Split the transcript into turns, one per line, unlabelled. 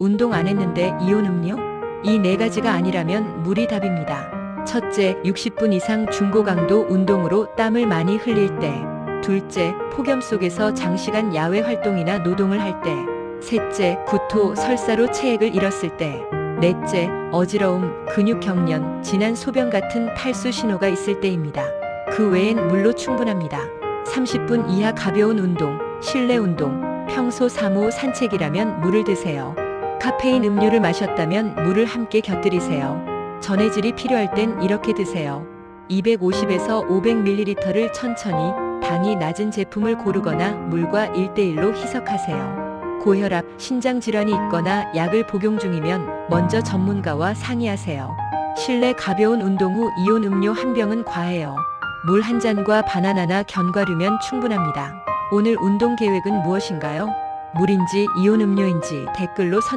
운동 안 했는데 이온 음료? 이 네 가지가 아니라면 물이 답입니다. 첫째, 60분 이상 중고강도 운동으로 땀을 많이 흘릴 때. 둘째, 폭염 속에서 장시간 야외 활동이나 노동을 할 때. 셋째, 구토, 설사로 체액을 잃었을 때. 넷째, 어지러움, 근육 경련, 진한 소변 같은 탈수 신호가 있을 때입니다. 그 외엔 물로 충분합니다. 30분 이하 가벼운 운동, 실내 운동, 평소 사무 산책이라면 물을 드세요. 카페인 음료를 마셨다면 물을 함께 곁들이세요. 전해질이 필요할 땐 이렇게 드세요. 250에서 500ml를 천천히 당이 낮은 제품을 고르거나 물과 1대1로 희석하세요. 고혈압, 신장 질환이 있거나 약을 복용 중이면 먼저 전문가와 상의하세요. 실내 가벼운 운동 후 이온 음료 한 병은 과해요. 물 한 잔과 바나나나 견과류면 충분합니다. 오늘 운동 계획은 무엇인가요? 물인지 이온 음료인지 댓글로 선